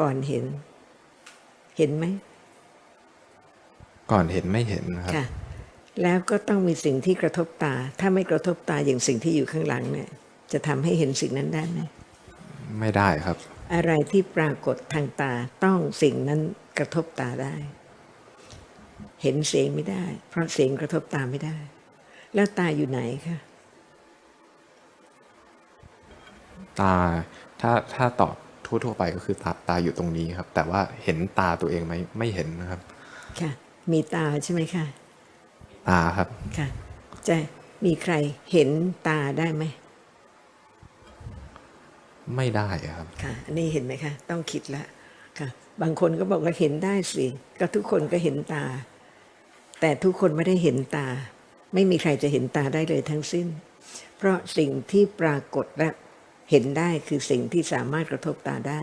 ก่อนเห็น เห็นไหม ก่อนเห็นไม่เห็นนะครับค่ะ แล้วก็ต้องมีสิ่งที่กระทบตา ถ้าไม่กระทบตาอย่างสิ่งที่อยู่ข้างหลังเนี่ย จะทำให้เห็นสิ่งนั้นได้ไหมไม่ได้ครับ อะไรที่ปรากฏทางตาต้องสิ่งนั้นกระทบตาได้ เห็นเสียงไม่ได้ เพราะเสียงกระทบตาไม่ได้ แล้วตาอยู่ไหนคะตาถ้าถ้าตอบ ทั่ว ๆ ไปก็คือตาตาอยู่ตรงนี้ครับ แต่ว่าเห็นตาตัวเองไหมไม่เห็นนะครับ ค่ะ มีตาใช่ไหมคะตาครับค่ะ จะมีใครเห็นตาได้ไหมไม่ได้ครับ ค่ะอันนี้เห็นไหมคะ ต้องคิดละค่ะ บางคนก็บอกว่าเห็นได้สิ ก็ทุกคนก็เห็นตา แต่ทุกคนไม่ได้เห็นตา ไม่มีใครจะเห็นตาได้เลยทั้งสิ้น เพราะสิ่งที่ปรากฏและ เห็นได้คือสิ่งที่สามารถกระทบตาได้